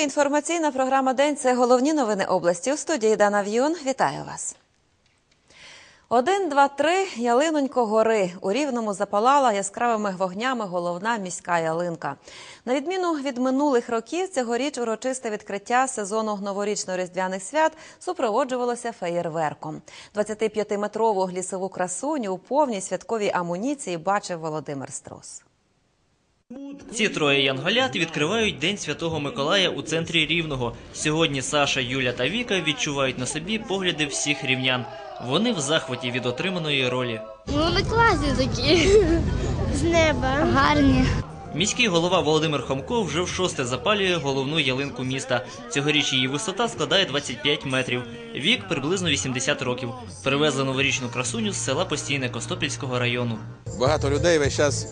Ефірі інформаційна програма День. Це головні новини області. У студії Дана В'юн. Вітаю вас. Один, два, три. Ялинонько гори. У Рівному запалала яскравими вогнями головна міська ялинка. На відміну від минулих років, цьогоріч урочисте відкриття сезону новорічно-різдвяних свят супроводжувалося феєрверком. 25-метрову лісову красуню у повній святковій амуніції бачив Володимир Струс. Ці троє янголят відкривають День Святого Миколая у центрі Рівного. Сьогодні Саша, Юля та Віка відчувають на собі погляди всіх рівнян. Вони в захваті від отриманої ролі. Ну, вони класні такі. З неба. Гарні. Міський голова Володимир Хомко вже в шосте запалює головну ялинку міста. Цьогоріч її висота складає 25 метрів. Вік приблизно 80 років. Привезли новорічну красуню з села Постійне Костопільського району. Багато людей весь час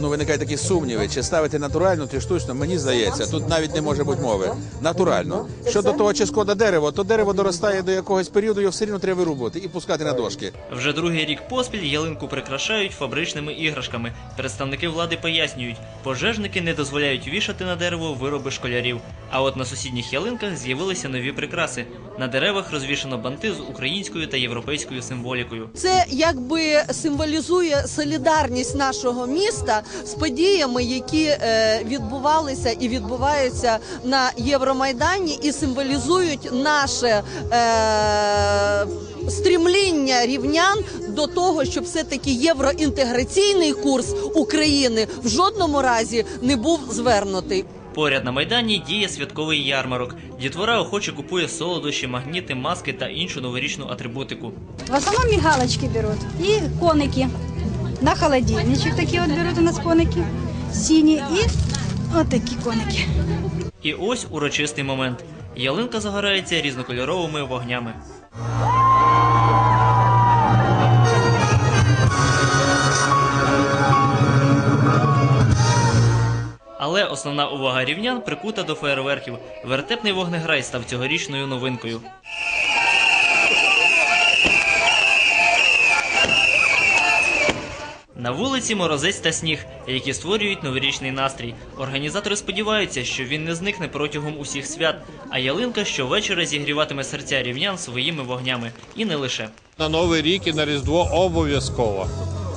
ну, виникають такі сумніви, чи ставити натурально, чи штучно. Мені здається, тут навіть не може бути мови. Натурально. Щодо того, чи шкода дерево, то дерево доростає до якогось періоду, його все рівно треба вирубувати і пускати на дошки. Вже другий рік поспіль ялинку прикрашають фабричними іграшками. Представники влади пояснюють, пожежники не дозволяють вішати на дерево вироби школярів. А от на сусідніх ялинках з'явилися нові прикраси. На деревах розвішано банти з українською та європейською символікою. Це якби символізує солідарність нашого міста з подіями, які е, відбувалися і відбуваються на Євромайдані, і символізують наше е, стрімління рівнян до того, щоб все таки євроінтеграційний курс України в жодному разі не був звернутий. Поряд на майдані діє святковий ярмарок. Дітвора охоче купує солодощі, магніти, маски та іншу новорічну атрибутику. В основном мигалочки берут и коники. На холодильничек такие вот берут у нас коники. И вот такие коники. І ось урочистий момент. Ялинка загорається різнокольоровими вогнями. Але основна увага рівнян прикута до феєрверків. Вертепний вогнеграй став цьогорічною новинкою. На вулиці морозець та сніг, які створюють новорічний настрій. Організатори сподіваються, що він не зникне протягом усіх свят, а ялинка щовечора зігріватиме серця рівнян своїми вогнями. І не лише. На Новий рік і на Різдво обов'язково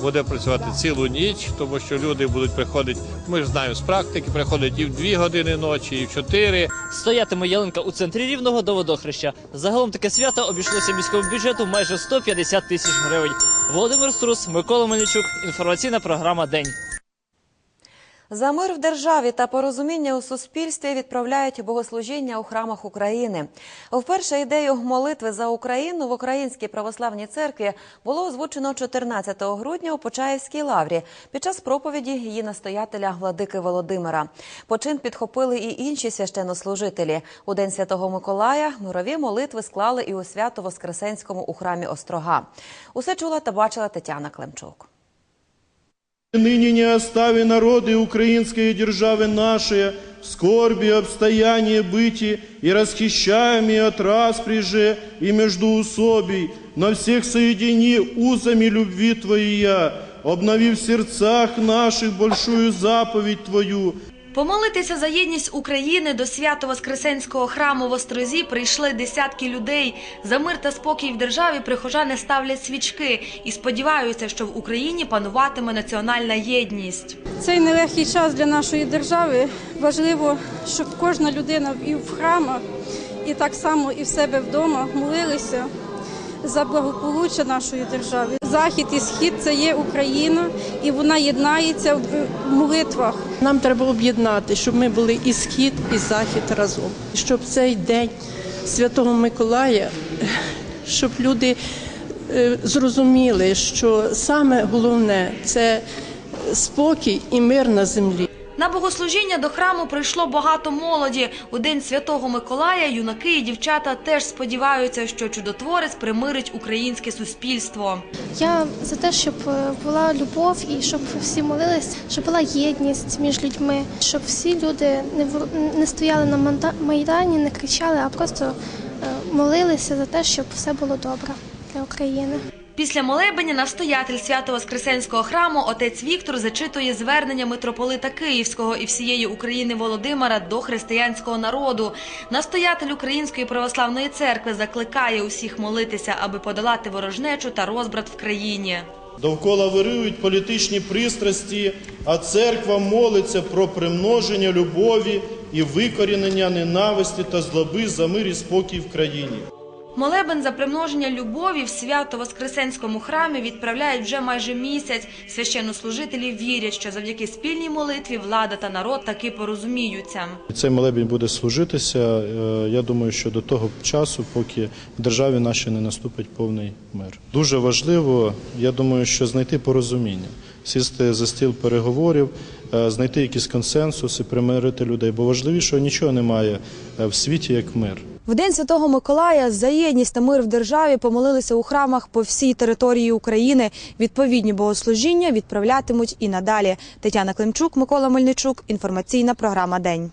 буде працювати цілу ніч, тому що люди будуть приходити. Ми ж знаємо з практики, приходять і в 2 години ночі, і в 4. Стоятиме ялинка у центрі рівного до водохреща. Загалом таке свято обійшлося міському бюджету майже 150 тисяч гривень. Володимир Струс, Микола Мельничук. Інформаційна програма День. За мир в державі та порозуміння у суспільстві відправляють богослужіння у храмах України. Вперше ідею молитви за Україну в Українській православній церкві було озвучено 14 грудня у Почаївській лаврі під час проповіді її настоятеля владики Володимира. Почин підхопили і інші священнослужителі. У день Святого Миколая мирові молитви склали і у свято Воскресенському у храмі Острога. Усе чула та бачила Тетяна Климчук Ныне не остави народы украинской державы нашей в скорби, обстоянии быти и расхищаемые от распри же и междуусобий, но всех соедини узами любви Твоей, обнови в сердцах наших большую заповедь Твою, Помолитися за єдність України до свято Воскресенського храму в Острозі прийшли десятки людей. За мир та спокій в державі прихожани ставлять свічки і сподіваються, що в Україні пануватиме національна єдність. Цей нелегкий час для нашої держави важливо, щоб кожна людина і в храмах, і так само і в себе вдома молилися за благополуччя нашої держави. Захід і схід це є Україна, і вона єднається в молитвах. Нам треба об'єднати, щоб ми були і схід, і захід разом. Щоб цей день Святого Миколая, щоб люди е, зрозуміли, що саме головне це спокій і мир на землі. Богослужіння до храму прийшло багато молоді. У день святого Миколая юнаки і дівчата теж сподіваються, що чудотворець примирить українське суспільство. Я за те, щоб е, була любов і щоб всі молились, щоб була єдність між людьми, щоб всі люди не стояли на майдані, не кричали, а просто е, молилися за те, щоб все було добре для України. Після молебення настоятель Свято-Воскресенського храму отець Віктор зачитує звернення митрополита Київського і всієї України Володимира до християнського народу. Настоятель Української православної церкви закликає усіх молитися, аби подолати ворожнечу та розбрат в країні. Довкола вирують політичні пристрасті, а церква молиться про примноження любові і викорінення ненависті та злоби за мир і спокій в країні. Молебен за примноження любові в свято-воскресенському храмі відправляють вже майже місяць. Священнослужителі вірять, що завдяки спільній молитві влада та народ таки порозуміються. Цей молебень буде служитися. е, Я думаю, що до того часу, поки в державі нашій не наступить повний мир. Дуже важливо, я думаю, що знайти порозуміння, сісти за стіл переговорів, е, знайти якийсь консенсус і примирити людей. Бо важливішого нічого немає е, в світі, як мир. В день Святого Миколая за єдність та мир в державі помолилися у храмах по всій території України. Відповідні богослужіння відправлятимуть і надалі. Тетяна Климчук, Микола Мельничук. Інформаційна програма День.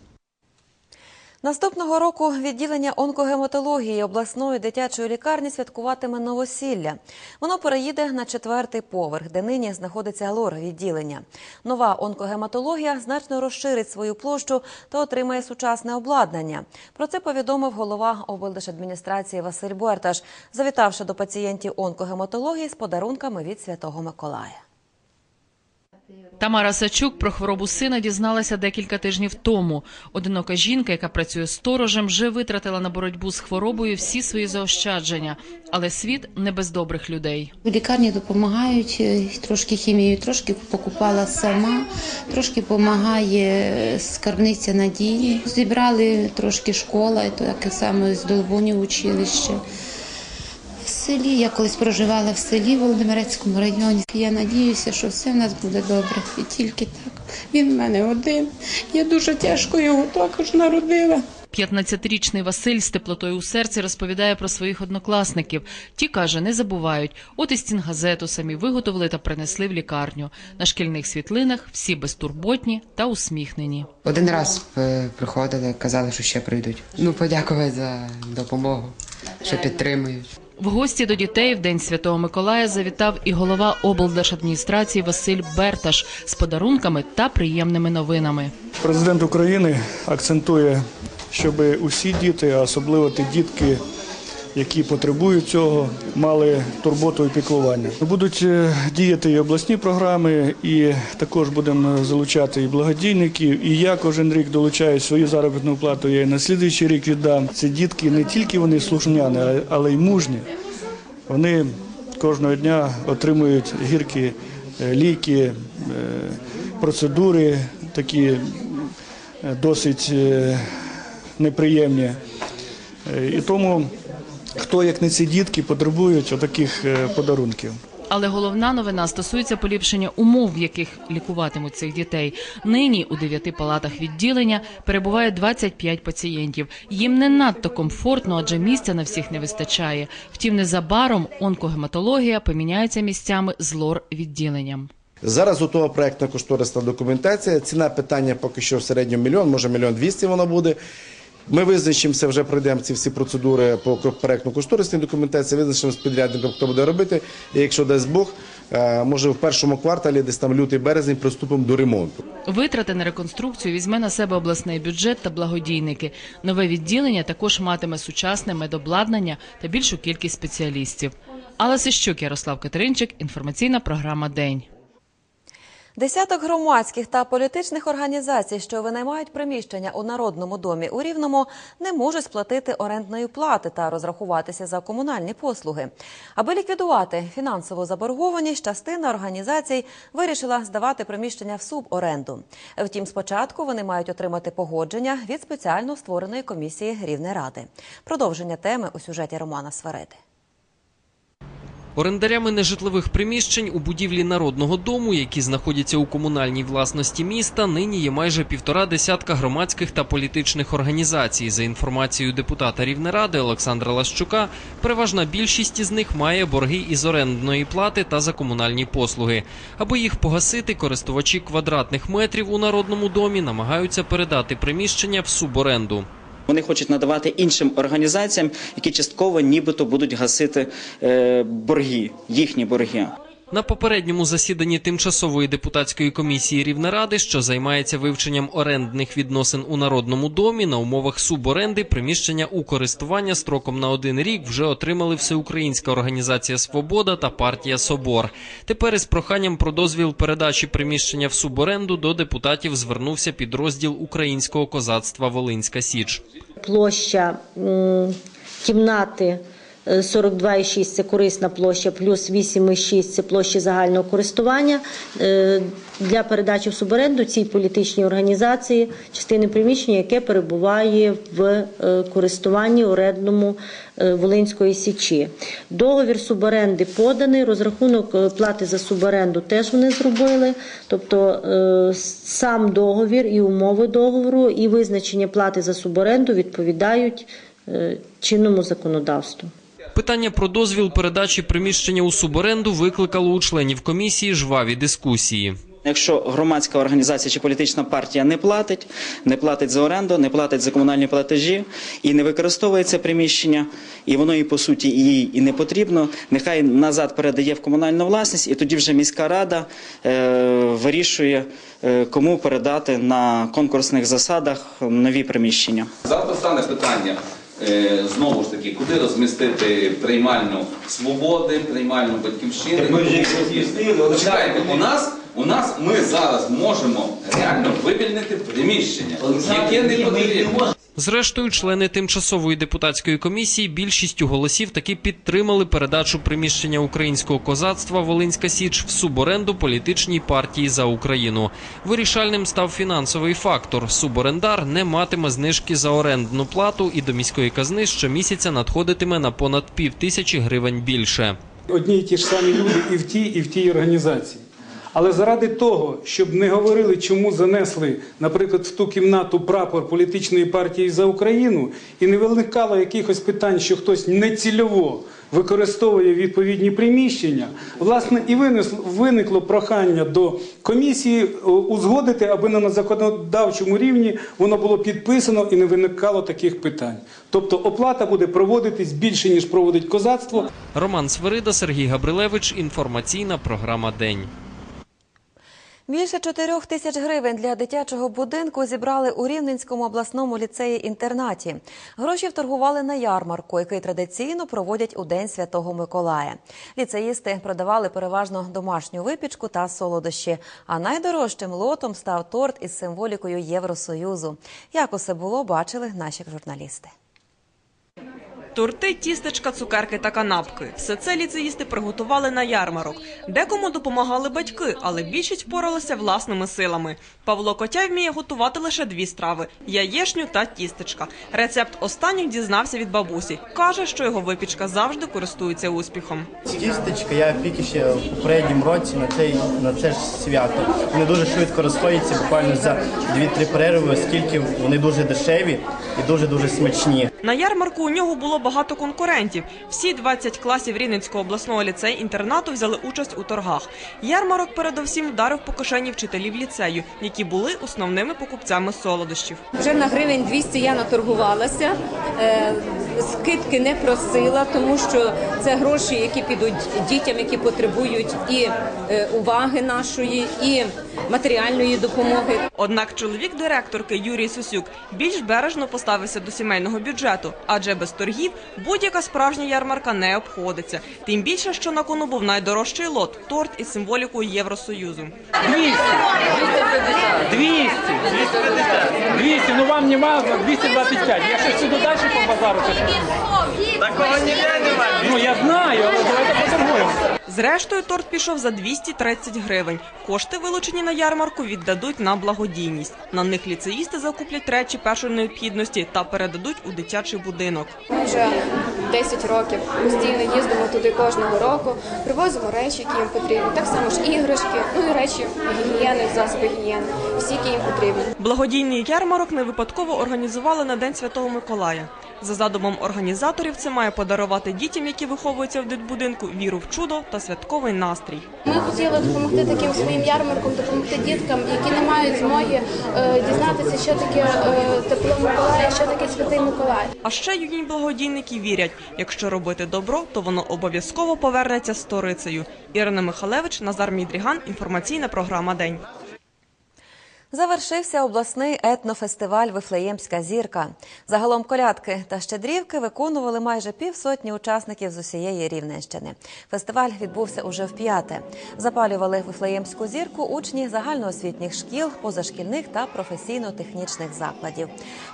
Наступного року відділення онкогематології обласної дитячої лікарні святкуватиме новосілля. Воно переїде на четвертий поверх, де нині знаходиться лор відділення. Нова онкогематологія значно розширить свою площу та отримає сучасне обладнання. Про це повідомив голова облдержадміністрації Василь Буерташ, завітавши до пацієнтів онкогематології з подарунками від Святого Миколая. Тамара Сачук про хворобу сина дізналася декілька тижнів тому. Одинока жінка, яка працює сторожем, вже витратила на боротьбу з хворобою всі свої заощадження, але світ не без добрих людей. В лікарні допомагають е, трошки хімію, трошки покупала сама, трошки допомагає скарбниця надії. Зібрали трошки школа, і таке саме з Долбунів училище. В селі я колись проживала в селі в Володимирецькому районі. Я надіюся, що все в нас буде добре. І тільки так. Він в мене один. Я дуже тяжко його також народила. 15-річний Василь з теплотою у серці розповідає про своїх однокласників. Ті каже, не забувають. От і стінгазету самі виготовили та принесли в лікарню. На шкільних світлинах всі безтурботні та усміхнені. Один раз е, приходили, казали, що ще прийдуть. Ну, подякувати за допомогу, що підтримують. В гості до дітей в день Святого Миколая завітав і голова облдержадміністрації Василь Берташ з подарунками та приємними новинами. Президент України акцентує, щоб усі діти, а особливо ті дітки, які потребують цього, мали турботу і піклування. Будуть е, діяти і обласні програми, і також будемо залучати і благодійників. І я кожен рік долучаю свою заробітну плату. Я і на слідуючий рік віддам. Ці дітки не тільки вони слухняні, а- але й мужні. Вони кожного дня отримують гіркі е, ліки, е, процедури такі досить неприємні. І тому хто, як не ці дітки, потребують отаких е, подарунків. Але головна новина стосується поліпшення умов, в яких лікуватимуть цих дітей. Нині у дев'яти палатах відділення перебуває 25 пацієнтів. Їм не надто комфортно, адже місця на всіх не вистачає. Втім, незабаром онкогематологія поміняється місцями з лор відділенням. Зараз готова проектна кошторисна документація. Ціна питання поки що в середньому мільйон, може мільйон двісті воно буде. Ми визначимося, вже пройдемо ці всі процедури по проектно кошторисній документації, визначимо з підрядником, хто буде робити. І якщо дасть Бог, е, може в першому кварталі, десь там лютий березень, приступимо до ремонту. Витрати на реконструкцію візьме на себе обласний бюджет та благодійники. Нове відділення також матиме сучасне медобладнання та більшу кількість спеціалістів. Алла Сищук, Ярослав Катеринчик, інформаційна програма День. Десяток громадських та політичних організацій, що винаймають приміщення у Народному домі у Рівному, не можуть сплатити орендної плати та розрахуватися за комунальні послуги. Аби ліквідувати фінансову заборгованість, частина організацій вирішила здавати приміщення в суборенду. Втім, спочатку вони мають отримати погодження від спеціально створеної комісії Рівнеради. Продовження теми у сюжеті Романа Свареди. Орендарями нежитлових приміщень у будівлі Народного дому, які знаходяться у комунальній власності міста, нині є майже півтора десятка громадських та політичних організацій. За інформацією депутата Рівнеради Олександра Лащука, переважна більшість із них має борги із орендної плати та за комунальні послуги. Аби їх погасити, користувачі квадратних метрів у Народному домі намагаються передати приміщення в суборенду. Вони хочуть надавати іншим організаціям, які частково нібито будуть гасити е, борги, їхні борги. На попередньому засіданні тимчасової депутатської комісії Рівнеради, що займається вивченням орендних відносин у народному домі на умовах суборенди, приміщення у користування строком на один рік вже отримали Всеукраїнська організація Свобода та партія Собор. Тепер із проханням про дозвіл передачі приміщення в суборенду до депутатів звернувся підрозділ українського козацтва Волинська Січ. площа кімнати 42,6 це корисна площа, плюс 8,6 це площа загального користування. Е, Для передачі в суборенду цій політичній організації частини приміщення, яке перебуває в е, користуванні орендному е, Волинської січі. Договір суборенди поданий, розрахунок плати за суборенду теж вони зробили. Тобто сам договір і умови договору, і визначення плати за суборенду відповідають чинному законодавству. Питання про дозвіл передачі приміщення у суборенду викликало у членів комісії жваві дискусії. Якщо громадська організація чи політична партія не платить, не платить за оренду, не платить за комунальні платежі і не використовує це приміщення, і воно і по суті їй і не потрібно, нехай назад передає в комунальну власність, і тоді вже міська рада е, вирішує, е, кому передати на конкурсних засадах нові приміщення. Завтра стане питання знову ж таки, куди розмістити приймальну свободи, приймальну батьківщини. Почекайте, у нас, у нас ми зараз можемо реально вивільнити приміщення, яке не потрібно. Зрештою, члени тимчасової депутатської комісії більшістю голосів таки підтримали передачу приміщення українського козацтва Волинська Січ в суборенду політичній партії за Україну. Вирішальним став фінансовий фактор. Суборендар не матиме знижки за орендну плату і до міської казни щомісяця надходитиме на понад пів тисячі гривень більше. одні й ті ж самі люди і в тій, і в тій організації. Але заради того, щоб не говорили, чому занесли, наприклад, в ту кімнату прапор політичної партії за Україну, і не виникало якихось питань, що хтось нецільово використовує відповідні приміщення, власне, і винесло, виникло прохання до комісії узгодити, аби на законодавчому рівні воно було підписано і не виникало таких питань. Тобто оплата буде проводитись більше, ніж проводить козацтво. Роман Свирида, Сергій Габрилевич. Інформаційна програма День. Більше чотирьох тисяч гривень для дитячого будинку зібрали у Рівненському обласному ліцеї-інтернаті. Гроші вторгували на ярмарку, який традиційно проводять у День Святого Миколая. Ліцеїсти продавали переважно домашню випічку та солодощі. А найдорожчим лотом став торт із символікою Євросоюзу. Як усе було, бачили наші журналісти. Торти, тістечка, цукерки та канапки. Все це ліцеїсти приготували на ярмарок. Декому допомагали батьки, але більшість впоралися власними силами. Павло Котяй вміє готувати лише дві страви: яєшню та тістечка. Рецепт останніх дізнався від бабусі. Каже, що його випічка завжди користується успіхом. Тістечка я пік ще в попередньому році на цей на це ж свято. Вони дуже швидко розходяться, буквально за 2-3 перерви, оскільки вони дуже дешеві і дуже дуже смачні. На ярмарку у нього було багато конкурентів. Всі 20 класів Рівненського обласного ліцею-інтернату взяли участь у торгах. Ярмарок передовсім вдарив по кишені вчителів ліцею, які були основними покупцями солодощів. Вже на гривень 200 я наторгувалася. Е, Скидки не просила, тому що це гроші, які підуть дітям, які потребують і е, уваги нашої, і матеріальної допомоги. Однак чоловік директорки Юрій Сусюк більш бережно поставився до сімейного бюджету, адже без торгів будь-яка справжня ярмарка не обходиться. Тим більше, що на кону був найдорожчий лот торт із символікою Євросоюзу. 200, 200, 200, ну вам нема 225. Я ще сюди далі по базару. Такого ніде немає. Ну я знаю, але давайте поторгуємо. Зрештою, торт пішов за 230 гривень. Кошти, вилучені на ярмарку, віддадуть на благодійність. На них ліцеїсти закуплять речі першої необхідності та передадуть у дитячий будинок. Ми вже 10 років постійно їздимо туди кожного року, привозимо речі, які їм потрібні. Так само ж іграшки, ну і речі гігієни, засоби гігієни, всі, які їм потрібні. Благодійний ярмарок не випадково організували на День Святого Миколая. За задумом організаторів, це має подарувати дітям, які виховуються в дитбудинку, віру в чудо та святковий настрій. Ми хотіли допомогти таким своїм ярмаркам, допомогти діткам, які не мають змоги е, дізнатися, що таке е, тепло Миколая, що таке святий Миколай. А ще юні благодійники вірять, якщо робити добро, то воно обов'язково повернеться сторицею. Ірина Михалевич, Назар Мідріган. Інформаційна програма День. Завершився обласний етнофестиваль Вифлеємська зірка. Загалом колядки та щедрівки виконували майже півсотні учасників з усієї Рівненщини. Фестиваль відбувся уже в п'яте. Запалювали Вифлеємську зірку учні загальноосвітніх шкіл, позашкільних та професійно-технічних закладів.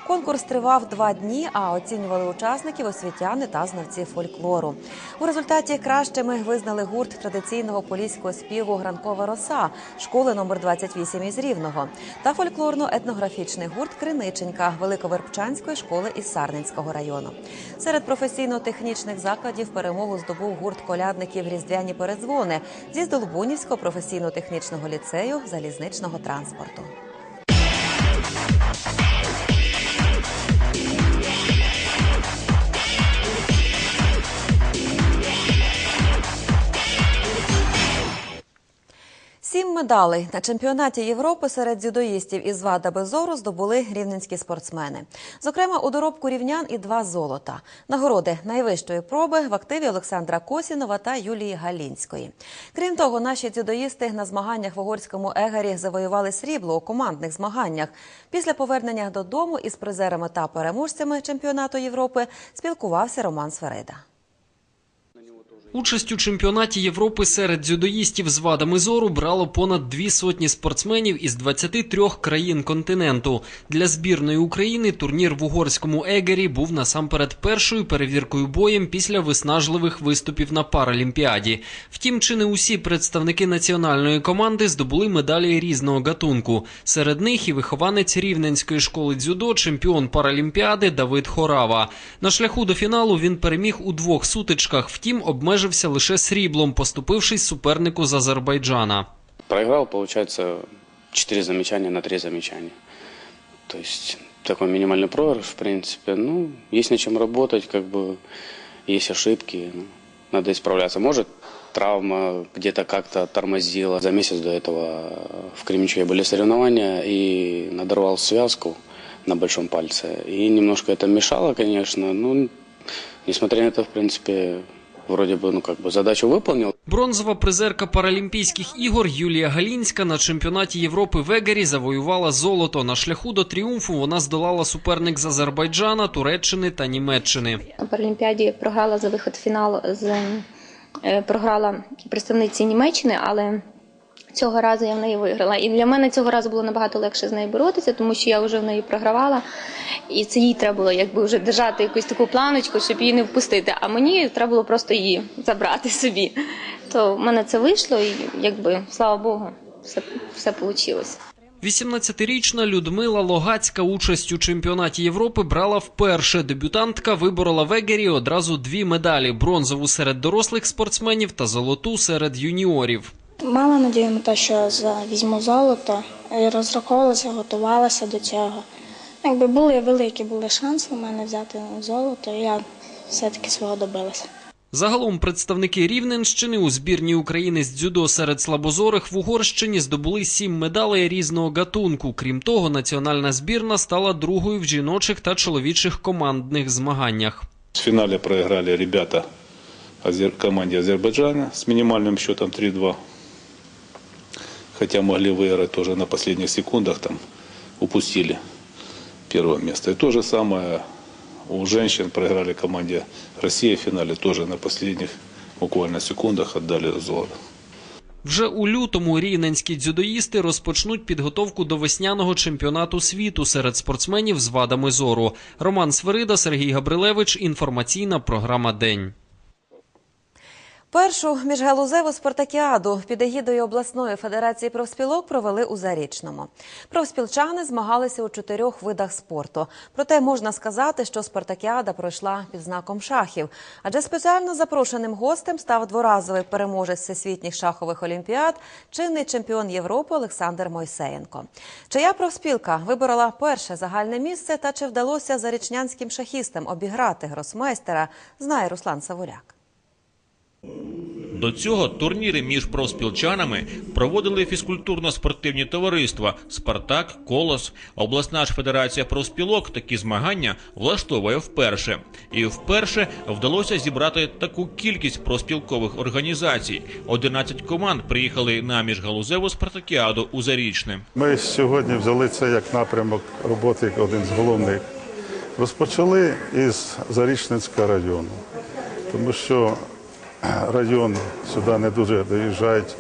Конкурс тривав два дні, а оцінювали учасників освітяни та знавці фольклору. У результаті кращими визнали гурт традиційного поліського співу Гранкова роса школи номер 28 із Рівного та фольклорно-етнографічний гурт Криниченька Великоверпчанської школи із Сарненського району. Серед професійно-технічних закладів перемогу здобув гурт колядників Різдвяні передзвони зі Здолбунівського професійно-технічного ліцею залізничного транспорту. Медалей на чемпіонаті Європи серед дзюдоїстів із ВАДА Безору здобули рівненські спортсмени. Зокрема, у доробку рівнян і два золота. Нагороди найвищої проби в активі Олександра Косінова та Юлії Галінської. Крім того, наші дзюдоїсти на змаганнях в угорському егері завоювали срібло у командних змаганнях. Після повернення додому із призерами та переможцями чемпіонату Європи спілкувався Роман Сверида. Участь у чемпіонаті Європи серед дзюдоїстів з вадами зору брало понад дві сотні спортсменів із 23 країн континенту. Для збірної України турнір в угорському егері був насамперед першою перевіркою боєм після виснажливих виступів на Паралімпіаді. Втім, чи не усі представники національної команди здобули медалі різного гатунку. Серед них і вихованець рівненської школи дзюдо, чемпіон Паралімпіади Давид Хорава. На шляху до фіналу він переміг у двох сутичках, втім обмежився лише сріблом, поступившись супернику з Азербайджана. Проиграл, получается, 4 замечания на 3 замечания. То есть такой минимальный проигрыш, в принципе. Ну, есть над чем работать, как бы есть ошибки, ну, надо исправляться. Может, травма где-то как-то тормозила. За месяц до этого в Кременчуге были соревнования, и надорвал связку на большом пальце. И немножко это мешало, конечно. Ну, несмотря на это, в принципе, вроде бы, ну, как бы задачу выполнил. Бронзова призерка Паралімпійських ігор Юлія Галінська на чемпіонаті Європи в Егері завоювала золото. На шляху до тріумфу вона здолала суперник з Азербайджана, Туреччини та Німеччини. На Паралімпіаді програла за виход в фінал з е, програла представниці Німеччини, але цього разу я в неї виграла. І для мене цього разу було набагато легше з нею боротися, тому що я вже в неї програвала. І це їй треба було якби вже держати якусь таку планочку, щоб її не впустити. А мені треба було просто її забрати собі. То в мене це вийшло, і якби слава Богу, все, все вийшло. 18-річна Людмила Логацька участь у чемпіонаті Європи брала вперше. Дебютантка виборола в Егері одразу дві медалі: бронзову серед дорослих спортсменів та золоту серед юніорів. Мала надію на те, що за- візьму золото, і розраховувалася, готувалася до цього. Якби були великі були шанси у мене взяти золото, я все-таки свого добилася. Загалом представники Рівненщини у збірній України з дзюдо серед слабозорих в Угорщині здобули сім медалей різного гатунку. Крім того, національна збірна стала другою в жіночих та чоловічих командних змаганнях. В финале проиграли ребята команде Азербайджана с минимальным счетом 3-2. Хотя могли выиграть тоже на последних секундах, там упустили первое место. И то же самое у женщин проиграли команде Россия в финале тоже на последних буквально секундах отдали золото. Вже у лютому рівненські дзюдоїсти розпочнуть підготовку до весняного чемпіонату світу серед спортсменів з вадами зору. Роман Сверида, Сергій Габрилевич. Інформаційна програма День. Першу міжгалузеву спартакіаду під егідою обласної федерації профспілок провели у Зарічному. Профспілчани змагалися у чотирьох видах спорту. Проте можна сказати, що спартакіада пройшла під знаком шахів, адже спеціально запрошеним гостем став дворазовий переможець всесвітніх шахових олімпіад, чинний чемпіон Європи Олександр Мойсеєнко. Чия профспілка виборола перше загальне місце та чи вдалося зарічнянським шахістам обіграти гросмейстера, знає Руслан Савуляк. До цього турніри між профспілчанами проводили фізкультурно-спортивні товариства Спартак, Колос. Обласна ж федерація профспілок такі змагання влаштовує вперше. І вперше вдалося зібрати таку кількість профспілкових організацій. 11 команд приїхали на міжгалузеву спартакіаду у Зарічне. Ми сьогодні взяли це як напрямок роботи, один з головних. Розпочали із Зарічницького району, тому що район сюди не дуже доїжджають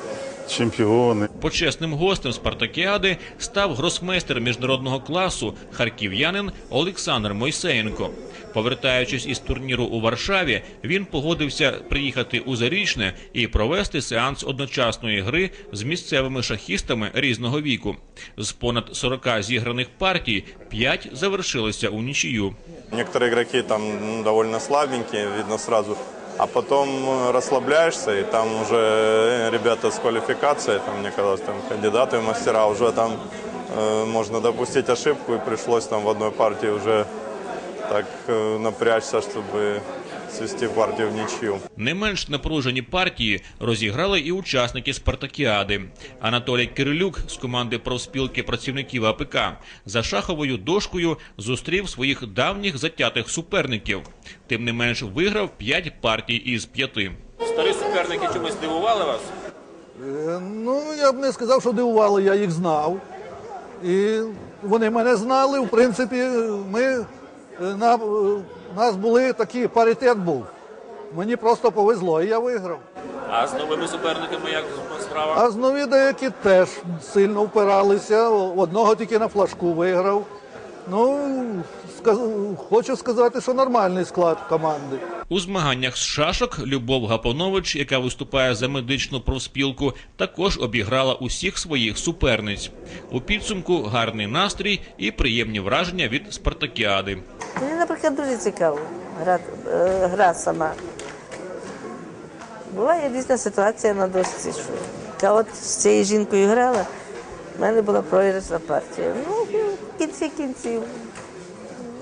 чемпіони. Почесним гостем спартакіади став гросмейстер міжнародного класу харків'янин Олександр Мойсеєнко. Повертаючись із турніру у Варшаві, він погодився приїхати у Зарічне і провести сеанс одночасної гри з місцевими шахістами різного віку. З понад 40 зіграних партій 5 завершилися у нічию. Некоторые игроки там ну, довольно слабенькие, видно сразу А потом э, расслабляешься, и там уже э, ребята с квалификацией, там, мне казалось, там кандидаты в мастера, уже там э, можно допустить ошибку, и пришлось там в одной партии уже так э, напрячься, чтобы свести партию в ничью. Не менш напружені партії розіграли і учасники спартакіади. Анатолій Кирилюк з команди профспілки працівників АПК за шаховою дошкою зустрів своїх давніх затятих суперників. Тим не менш виграв 5 партій із 5. Старі суперники чомусь дивували вас? Е, Ну, я б не сказав, що дивували, я їх знав. І вони мене знали. В принципі, ми на, у нас були такі, паритет був. Мені просто повезло, і я виграв. А з новими суперниками як справа? А з нові деякі теж сильно впиралися. Одного тільки на флажку виграв. Ну, сказ- хочу сказати, що нормальний склад команди. У змаганнях з шашок Любов Гапонович, яка виступає за медичну профспілку, також обіграла усіх своїх суперниць. У підсумку гарний настрій і приємні враження від спартакіади. Мені, наприклад, дуже цікаво гра, е, гра сама. Була дійсна ситуація на дошці, що я от з цією жінкою грала, в мене була програшна партія. Ну, в кінці кінців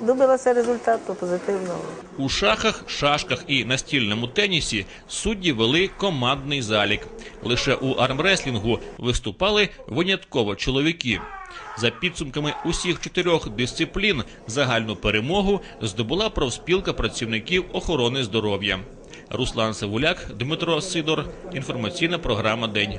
добилася результату позитивного. У шахах, шашках і настільному тенісі судді вели командний залік. Лише у армреслінгу виступали винятково чоловіки. За підсумками усіх чотирьох дисциплін загальну перемогу здобула профспілка працівників охорони здоров'я. Руслан Савуляк, Дмитро Сидор. Інформаційна програма День.